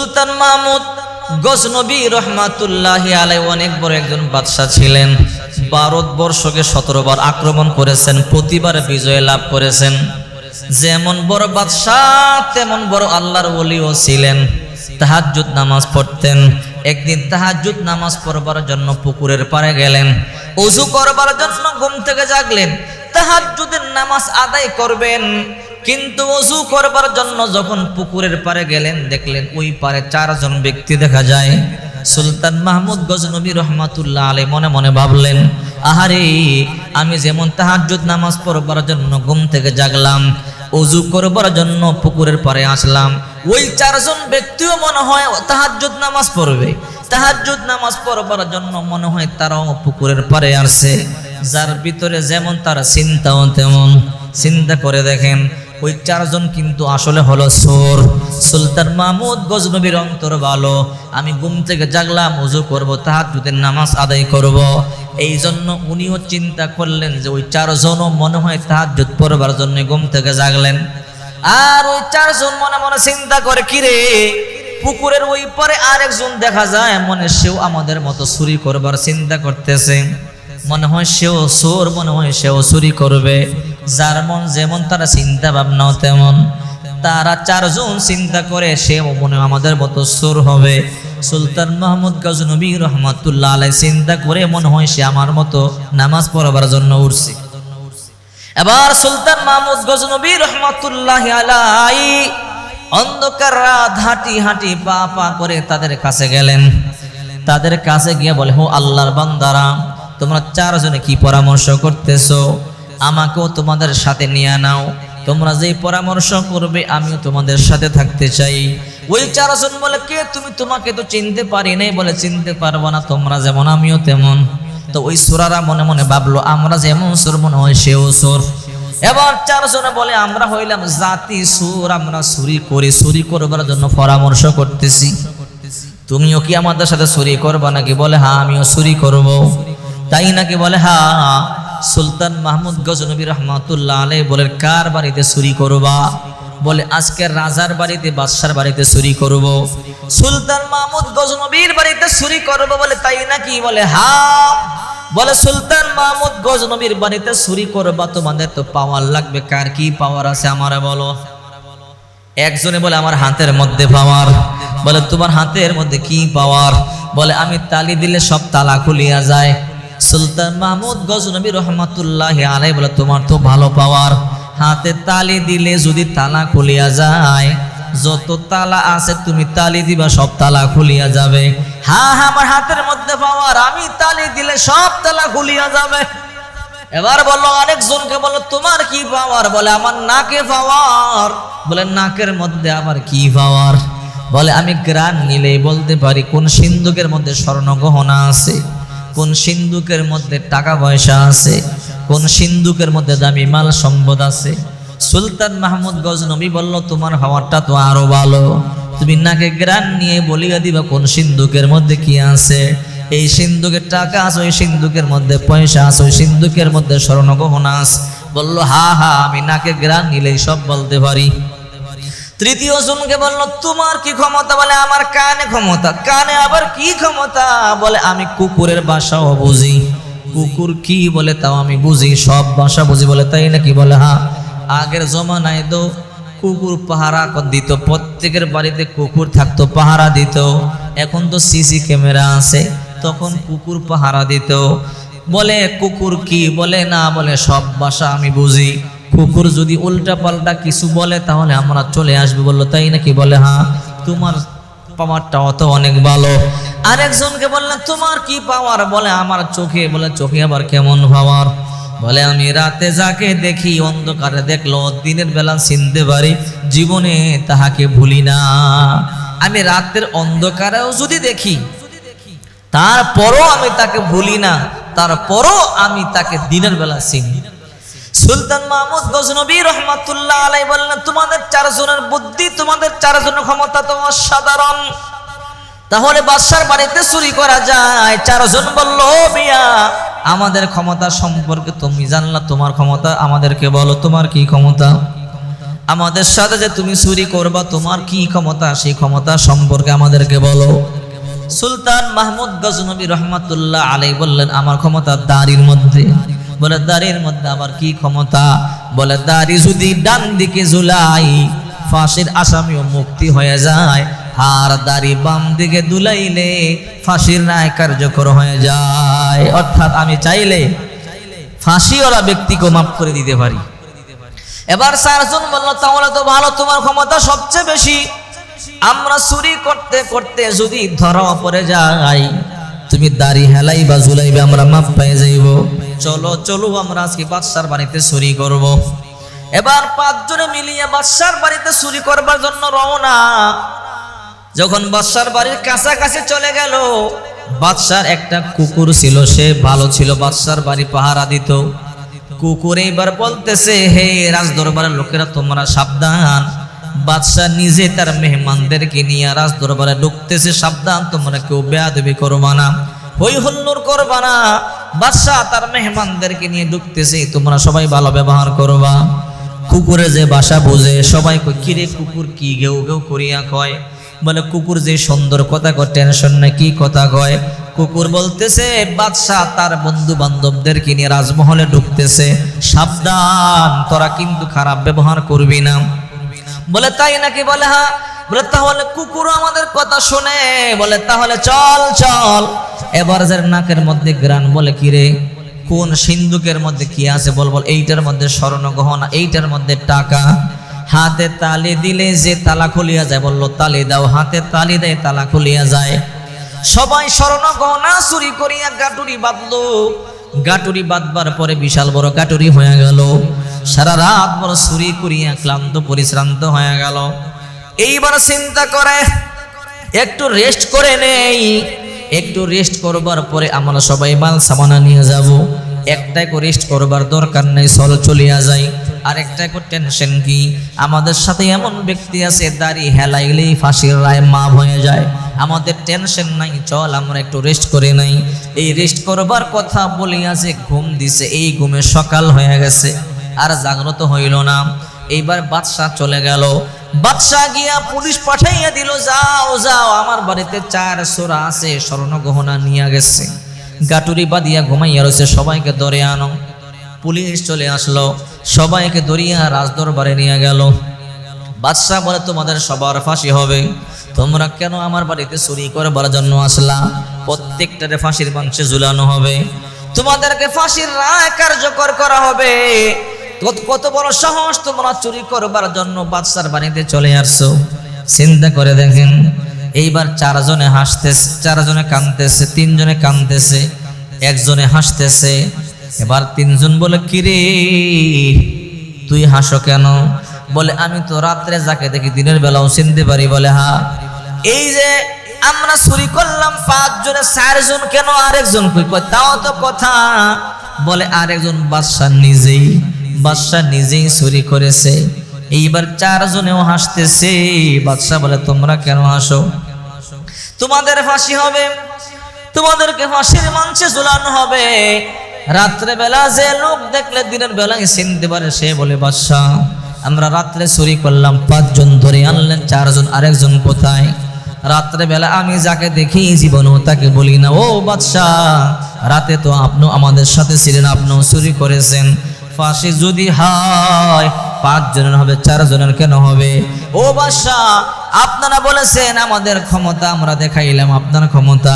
সুলতান মাহমুদ গজনবী রহমাতুল্লাহ আলাই অনেক বড় একজন বাদশাহ ছিলেন। ভারতবর্ষকে সতেরো বার আক্রমণ করেছেন, প্রতিবার বিজয় লাভ করেছেন। যেমন বড় বাদশাহ, তেমন বড় আল্লাহর ওলিও ছিলেন। তাহাজ্জুদ নামাজ পড়তেন। একদিন তাহাজ্জুদ নামাজ পড়বার জন্য পুকুরের পাড়ে গেলেন। উজু করবার জন্য ঘুম থেকে জাগলেন। তাহাজ্জুদের নামাজ আদায় করবেন। কিন্তু অজু করবার জন্য যখন পুকুরের পারে গেলেন, দেখলেন ওই পারে চারজন ব্যক্তি দেখা যায়। সুলতান মাহমুদ গজনবী রহমাতুল্লাহ আলী মনে মনে ভাবলেন, আহারে, আমি যেমন তাহাজ্জুদ নামাজ পড়বার জন্য ঘুম থেকে জাগলাম, অজু করবার জন্য পুকুরের পাড়ে আসলাম। ওই চারজন ব্যক্তিও মনে হয় তাহাজ্জুদ নামাজ পড়বে। তাহাজ্জুদ নামাজ পড়বার জন্য মনে হয় তারাও পুকুরের পাড়ে আসছে। যার ভিতরে যেমন তারা চিন্তাও তেমন। চিন্তা করে দেখেন ওই চারজন কিন্তু আসলে হলো সোর সুলতান মাহমুদ গজনবীর অন্তর ভালো আমি ঘুম থেকে জাগলাম, উজু করব, তাহাজ্জুদের নামাজ আদায় করব। এই জন্য উনিও চিন্তা করলেন যে ওই চারজনও মনে হয় তাহাজ্জুদ পড়বার জন্য ঘুম থেকে জাগলেন। আর ওই চারজন মনে মনে চিন্তা করে কিরে পুকুরের ওই পরে আরেকজন দেখা যায়? মনে সেও আমাদের মতো চুরি করবার চিন্তা করতেছে। মনে হয় সেও সোর মনে হয় সেও চুরি করবে। যার মন যেমন, তারা চিন্তা ভাবনাও তেমন। তারা চারজন চিন্তা করে সেও মনে আমাদের মতো সুর হবে। সুলতান মাহমুদ গজনবী রহমতুল্লাহ আলাই চিন্তা করে, মনে হয় সে আমার মতো নামাজ পড়াবার জন্য উঠছে। এবার সুলতান মাহমুদ গজনবী রহমতুল্লাহ আলাই অন্ধকার রাত হাঁটি হাঁটি পা পা করে তাদের কাছে গেলেন। তাদের কাছে গিয়ে বলে হো আল্লাহর বান্দারা, তোমরা চারজনে কি পরামর্শ করতেছো? আমাকেও তোমাদের সাথে নিয়ে নাও। তোমরা যেই পরামর্শ করবে, আমিও তোমাদের সাথে থাকতে চাই। ওই চারজন বলে, কে তুমি? তোমাকে তো চিনতে পারি নাই। বলে, চিনতে পারব না, তোমরা যেমন, আমিও তেমন। তো ওই সুরারা মনে মনে ভাবলো, আমরা যেমন সুর, মনে হয় সেও সুর। এবার চারজনে বলে, আমরা হইলাম জাতি সুর, আমরা চুরি করি। চুরি করবার জন্য পরামর্শ করতেছি। তুমিও কি আমাদের সাথে চুরি করবা নাকি? বলে হ্যাঁ আমিও চুরি করব। তাই নাকি বলে হ্যাঁ সুলতান মাহমুদ গজনবী রহমাতুল্লাহ আলাই বলে কার বাড়িতে চুরি করবা? বলে, আজকে রাজার বাড়িতে, বাদশার বাড়িতে চুরি করব। সুলতান মাহমুদ গজনবীর বাড়িতে চুরি করব বলে, তাই নাকি? বলে, হা। বলে, সুলতান মাহমুদ গজনবীর বাড়িতে চুরি করবা, তোমাদের তো পাওয়ার লাগবে। কার কি পাওয়ার আছে আমারে বলো? একজনে বলে, আমার হাতের মধ্যে পাওয়ার। বলে, তোমার হাতের মধ্যে কি পাওয়ার? বলে, আমি তালি দিলে সব তালা খুলিয়া যায়। সুলতান মাহমুদ গজনবী রহমাতুল্লাহ আলাই বলে, তোমার তো ভালো পাওয়ার। হাতে তালি দিলে যদি তালা খুলিয়া যায়, যত তালা আছে তুমি তালি দিবা, সব তালা খুলিয়া যাবে। হ্যাঁ হ্যাঁ আমার হাতের মধ্যে পাওয়ার, আমি তালি দিলে সব তালা খুলিয়া যাবে। এবার বলল, আরেকজনকে বলল তোমার কি পাওয়ার? বলে, আমার নাকে পাওয়ার। বলে, নাকের মধ্যে আবার কি পাওয়ার? বলে, আমি গ্রান নিলেই বলতে পারি, কোন সিন্ধুকের মধ্যে স্বর্ণ গহনা আছে? কোন সিন্ধুকের মধ্যে টাকা পয়সা আছে? কোন সিন্ধুকের মধ্যে দামি মাল সম্পদ আছে? সুলতান মাহমুদ গজনবী বলল, তোমার হওয়ারটা তো আরও ভালো। তুমি নাকে গ্রান নিয়ে বলিয়া দিবা, কোন সিন্ধুকের মধ্যে কি আছে? এই সিন্ধুকের টাকা আছে, ওই সিন্ধুকের মধ্যে পয়সা আছে, ওই সিন্ধুকের মধ্যে স্বর্ণ গহনা আছে। বলল, হা হা, আমি নাকে গ্রান নিলেই সব বলতে পারি। তৃতীয় জনকে বলল, তোমার কি ক্ষমতা? বলে, আমার কানে ক্ষমতা। কানে আবার কি ক্ষমতা? বলে, আমি কুকুরের বাসাও বুঝি। কুকুর কি বলে, তাও আমি বুঝি, সব ভাষা বুঝি বলে, তাই নাকি বলে? হ্যাঁ আগের জমানায় তো কুকুর পাহারা দিত, প্রত্যেকের বাড়িতে কুকুর থাকতো, পাহারা দিত। এখন তো সিসি ক্যামেরা আছে, তখন কুকুর পাহারা দিত। বলে, কুকুর কি? বলে, না, বলে, সব ভাষা আমি বুঝি। কুকুর যদি উল্টা পাল্টা কিছু বলে, তাহলে আমরা চলে আসব বলল, তাই নাকি বলে হ্যাঁ তোমার পাওয়ারটা অত অনেক ভালো। আরেকজনকে বললে, তোমার কি পাওয়ার বলে, আমার চোখে। বলে, চোখে আবার কেমন পাওয়ার বলে, আমি রাতে যাকে দেখি, অন্ধকারে দেখল, দিনের বেলা চিনতে পারি, জীবনে তাহাকে ভুলি না। আমি রাতের অন্ধকারেও যদি দেখি, তারপরও আমি তাকে ভুলি না, তারপরও আমি তাকে দিনের বেলা চিনি। সুলতান মাহমুদ গজনবী রহমাতুল্লাহ আলাই বললেন, তোমাদের চারজনের বুদ্ধি, তোমাদের চারজনের ক্ষমতা তো অসাধারণ। তাহলে বাদশার বাড়িতে চুরি করা যায়। চারজন বলল, "ও মিয়া, আমাদের ক্ষমতা সম্পর্কে তুমি জানলা, তোমার ক্ষমতা আমাদেরকে বলো, তোমার কি ক্ষমতা? আমাদের সাথে যে তুমি চুরি করবা, তোমার কি ক্ষমতা? সেই ক্ষমতা সম্পর্কে আমাদেরকে বলো। সুলতান মাহমুদ গজনবী রহমাতুল্লাহ আলাই বললেন, আমার ক্ষমতা দাড়ির মধ্যে। বলে দাড়ির মধ্যে আমার কি ক্ষমতা? বলে দাড়ি যদি ডান দিকে ঝুলাই, ফাঁসির আসামিও মুক্তি হয়ে যায়। আর দাড়ি বাম দিকে দুলাইলে, ফাঁসির রায় কার্যকর হয়ে যায়। অর্থাৎ আমি চাইলে ফাঁসিওয়ালা ব্যক্তিকে মাফ করে দিতে পারি। এবার চারজন বলল, তাহলে তো ভালো, তোমার ক্ষমতা সবচেয়ে বেশি। আমরা চুরি করতে করতে যদি ধরা পড়ে যাই তুমি দাড়ি হেলাই বা ঝুলাইবে, আমরা মাপ পেয়ে যাইব। চলো চলো, আমরা আজকে বাদশার বাড়িতে চুরি করব। এবার পাঁচজনে মিলিয়ে বাদশার বাড়িতে চুরি করবার জন্য রওনা। যখন বাদশার বাড়ির কাছাকাছি চলে গেল, বাদশার একটা কুকুর ছিল, সে ভালো ছিল, বাদশার বাড়ি পাহারা দিত। কুকুর এইবার বলতেছে, হে রাজ দরবারের লোকেরা, তোমরা সাবধান। বাদশাহ নিজে তার মেহমানদেরকে নিয়ে রাজ দরবারে ঢুকতেছে, সাবধান, তোমরা কেউ বেয়াদবি করবা না। হই হল্লোর করবা না বাদশাহ তার মেহমানদেরকে নিয়ে ঢুকতেছে তোমরা সবাই ভালো ব্যবহার করবা। কুকুরে যে বাসা বোঝে, সবাই কিরে কুকুর, কি গেউ গেউ করিয়া কয়? বলে, কুকুর যে সুন্দর কথা কয়, টেনশন না কি কথা কয়? কুকুর বলতেছে, বাদশাহ তার বন্ধু বান্ধবদেরকে নিয়ে রাজমহলে ঢুকতেছে সাবধান, তোরা কিন্তু খারাপ ব্যবহার করবি না। বলে, তাই নাকি? বলে হ্যাঁ। বলে, তাহলে কুকুর আমাদের কথা শুনে। বলে, তাহলে চল চল। এবার যার নাকের মধ্যে গ্রান বলে কিরে কোন সিন্ধুকের মধ্যে কি আছে বল বল? এইটার মধ্যে স্বর্ণ গহনা, এইটার মধ্যে টাকা। হাতে তালি দিলে যে তালা খুলিয়া যায় বলল, তালি দাও। হাতে তালি দেয়, তালা খুলিয়া যায়। সবাই স্বর্ণ গহনা চুরি করিয়া গাটুরি বাঁধলো। গাটুরি বাঁধবার পরে বিশাল বড় গাটুরি হয়ে গেল। সারা রাত বড় চুরি করিয়া ক্লান্ত, পরিশ্রান্ত হয়ে গেল। এইবার চিন্তা করে, একটু রেস্ট করে নেই। একটু রেস্ট করবার পরে আমরা সবাই মাল সামানা নিয়ে যাব। একটাই করে রেস্ট করবার দরকার নেই, চল চলিয়া যাই। আর একটা করে টেনশন কি? আমাদের সাথে এমন ব্যক্তি আছে, দাড়ি হেলাইলেই ফাঁসির রায় মাপ হয়ে যায়। আমাদের টেনশন নাই, চল আমরা একটু রেস্ট করে নাই। এই রেস্ট করবার কথা বলিয়াছে ঘুম দিছে, এই ঘুমে সকাল হয়ে গেছে। আর জাগ্রত হইল না। এইবার বাদশাহ চলে গেল। বাদশাহ গিয়া পুলিশ পাঠাইয়া দিল, যাও যাও, আমার বাড়িতে চার সোরা আছে, স্বর্ণ গহনা নিয়ে গেছে। গাটুরি বাদিয়া ঘুমাইয়া রয়েছে, সবাইকে ধরে আনো। পুলিশ চলে আসলো, সবাইকে ধরিয়া রাজদরবারে নিয়ে গেল। বাদশাহ বলে, তোমাদের সবার ফাঁসি হবে। তোমরা কেন আমার বাড়িতে চুরি করে করবার জন্য আসলা? প্রত্যেকটারে ফাঁসির মাংসে ঝুলানো হবে। তোমাদেরকে ফাঁসির রায় কার্যকর করা হবে। কত- বড় সাহস, তোমরা চুরি করবার জন্য বাদশার বাড়িতে চলে আসছো। চিন্তা করে দেখেন, এইবার চারজনে হাসতেছে, চারজনে কানতেছে তিনজনে কানতেছে একজনে হাসতেছে। এবার তিনজন বলে, কিরে, তুই হাসো কেন? বলে, আমি তো রাত্রে যাকে দেখি দিনের বেলাও চিনতে পারি। বলে, হা, এই যে আমরা চুরি করলাম পাঁচজনে, চারজন কেন আরেকজন? কই, তাও তো কথা। বলে, আরেকজন বাদশাহ নিজেই বাদশাহ নিজেই চুরি করেছে। এইবার চারজনেও হাসতেছে। বাদশাহ বলে, তোমরা কেন হাসো? তোমাদের ফাঁসি হবে। তোমাদেরকে ফাঁসির মাংসে ঝুলানো হবে। রাত্রে বেলা যে লোক দেখলে দিনের বেলায় চিনতে পারে, সে বলে বাদশাহ আমরা রাত্রে চুরি করলাম, পাঁচজন ধরে আনলেন, চারজন আরেকজন কোথায়? রাত্রে বেলা আমি যাকে দেখি, জীবনও তাকে বলি না। ও বাদশাহ রাতে তো আপনিও আমাদের সাথে ছিলেন, আপনিও চুরি করেছেন। ফাঁসি যদি হয় পাঁচ জনের হবে চার জনের কেন হবে? ও বাসা আপনারা বলেছেন, আমাদের ক্ষমতা আমরা দেখাইলাম, আপনার ক্ষমতা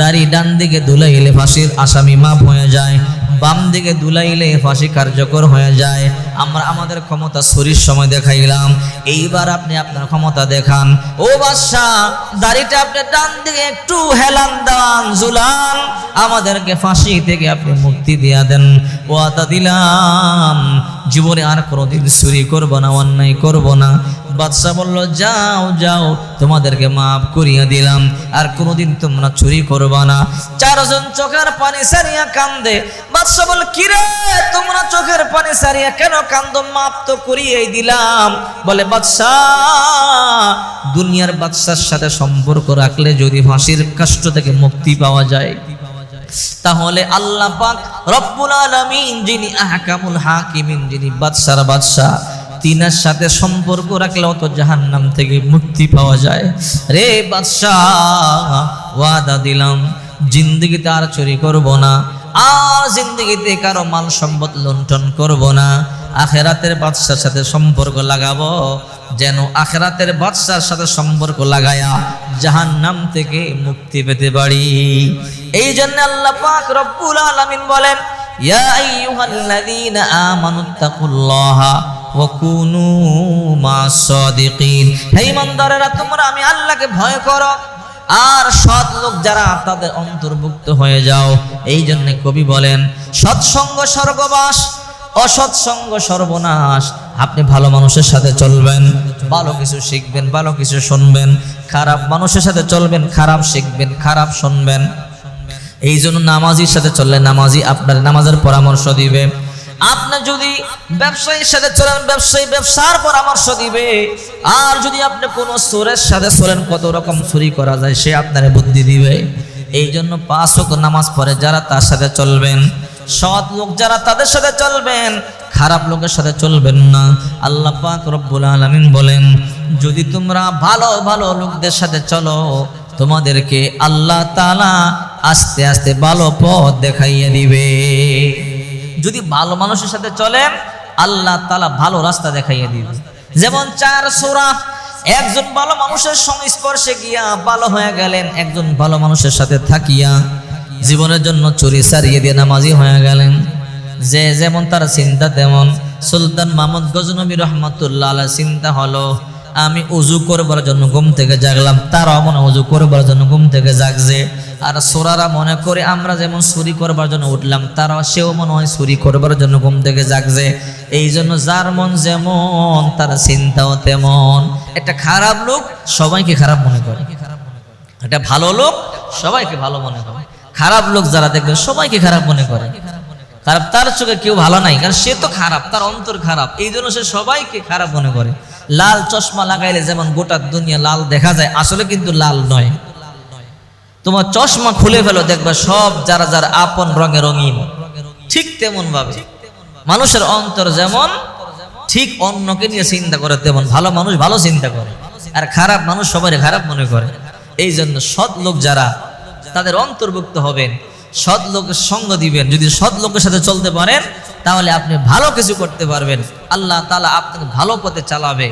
দাড়ি ডান দিকে দুলাইলে ফাঁসির আসামি মাফ হয়ে যায়। বাম দিকে দুলাইলে ফাঁসি কার্যকর হয়ে যায়। আমরা আমাদের ক্ষমতা শরীর সময় দেখাইলাম। এইবার আপনি আপনার ক্ষমতা দেখান। ও বাদশাহ, দাড়িটা আপনি ডান দিকে একটু হেলান দান জুলান আমাদেরকে ফাঁসি থেকে আপনি মুক্তি দিয়া দেন। ওয়াদা দিলাম, জীবনে আর কোনোদিন চুরি করব না, অন্যায় করব না। বাদশাহ বলল, যাও যাও, তোমাদেরকে মাফ করিয়া দিলাম। আর কোনোদিন তোমরা চুরি করবা না। চারজন চোখের পানি সারিয়া কান্দে। বাদশাহ বল কিরে, তোমরা চোখের পানি সারিয়া কেন কান্দ? মাফ তো করিয়েই দিলাম। বলে, বাদশাহ, দুনিয়ার বাদশার সাথে সম্পর্ক রাখলে যদি ফাঁসির কষ্ট থেকে মুক্তি পাওয়া যায়, তাহলে আল্লাহ পাক রব্বুল আলামিন যিনি আহকামুল হাকিমিন, যিনি বাদশার বাদশাহ তিনার সাথে সম্পর্ক রাখলেও তো জাহান্নাম থেকে মুক্তি পাওয়া যায়। রে বাদশাহ, ওয়াদা দিলাম, জিন্দগিতে আর চুরি করব না, আর জিন্দগিতে কারও মাল সম্পদ লুণ্ঠন করব না। আখেরাতের বাদশার সাথে সম্পর্ক লাগাবো, যেন আখেরাতের বাদশার সাথে সম্পর্ক লাগায়া জাহান নাম থেকে মুক্তি পেতে পারি। এই জন্য আল্লাহ পাক রব্বুল আলামিন বলেন, ইয়া আইয়ুহাল্লাযীনা আমানুত্তাকুল্লাহা ওয়া কুনু মা'আস সাদিকিন। হে ইমানদারেরা, তোমরা আমি আল্লাহকে ভয় করো। আর সৎ লোক যারা, তাদের অন্তর্ভুক্ত হয়ে যাও। এই জন্য কবি বলেন, সৎসঙ্গ স্বর্গবাস অসৎসঙ্গ সর্বনাশ। আপনি ভালো মানুষের সাথে চলবেন, ভালো কিছু শিখবেন, ভালো কিছু শুনবেন। খারাপ মানুষের সাথে চলবেন, খারাপ শিখবেন, খারাপ শুনবেন। এই জন্য নামাজির সাথে চললে নামাজি আপনার নামাজের পরামর্শ দিবে। আপনি যদি ব্যবসায়ীর সাথে চলেন, ব্যবসায়ী ব্যবসার পরামর্শ দিবে। আর যদি আপনি কোনো চোরের সাথে চলেন, কত রকম চুরি করা যায়, সে আপনার বুদ্ধি দিবে। এই জন্য পাঁচ ওয়াক্ত নামাজ পড়ে যারা তার সাথে চলবেন, সৎ লোক যারা তাদের সাথে চলবেন, খারাপ লোকের সাথে চলবেন না। আল্লাহ পাক রব্বুল আলামিন বলেন, যদি তোমরা ভালো ভালো লোকদের সাথে চলো, তোমাদেরকে আল্লাহ তাআলা আস্তে আস্তে ভালো পথ দেখাইয়ে দিবে। যদি ভালো মানুষের সাথে চলেন, আল্লাহ তালা ভালো রাস্তা দেখাইয়ে দিবে যেমন চার সূরা, একজন ভালো মানুষের সংস্পর্শে গিয়া ভালো হয়ে গেলেন, একজন ভালো মানুষের সাথে থাকিয়া জীবনের জন্য চুরি সারিয়ে দিয়ে নামাজি হয়ে গেলেন। যে যেমন তার চিন্তা তেমন। সুলতান মাহমুদ গজনবী রহমতুল্লাহ চিন্তা হলো আমি উজু করবার জন্য ঘুম থেকে জাগলাম, তারাও মনে উজু করবার জন্য ঘুম থেকে জাগছে। আর সোরারা মনে করে আমরা যেমন চুরি করবার জন্য উঠলাম, তারাও সেও মনে হয় চুরি করবার জন্য ঘুম থেকে জাগছে। এই জন্য যার মন যেমন, তার চিন্তাও তেমন। একটা খারাপ লোক সবাইকে খারাপ মনে করে। একটা ভালো লোক সবাইকে ভালো মনে করে। খারাপ লোক যারা দেখবে সবাইকে খারাপ মনে করে। খারাপ তার চোখে কেউ ভালো নাই, কারণ সে তো খারাপ, তার অন্তর খারাপ। এই জন্য সে সবাইকে খারাপ মনে করে। লাল চশমা লাগাইলে যেমন গোটা দুনিয়া লাল দেখা যায়, আসলে কিন্তু লাল নয়। তোমার চশমা খুলে ফেলো, দেখবে সব যারা যারা আপন রঙে রঙিন। ঠিক তেমন ভাবে মানুষের অন্তর যেমন ঠিক অন্যকে নিয়ে চিন্তা করে, তেমন ভালো মানুষ ভালো চিন্তা করে। আর খারাপ মানুষ সবাই খারাপ মনে করে। এই জন্য সৎ লোক যারা, তাদের অন্তর্ভুক্ত হবেন। সৎ লোকের সঙ্গ দিবেন। যদি সৎ লোকের সাথে চলতে পারেন, তাহলে আপনি ভালো কিছু করতে পারবেন। আল্লাহ তালা আপনাকে ভালো পথে চালাবে।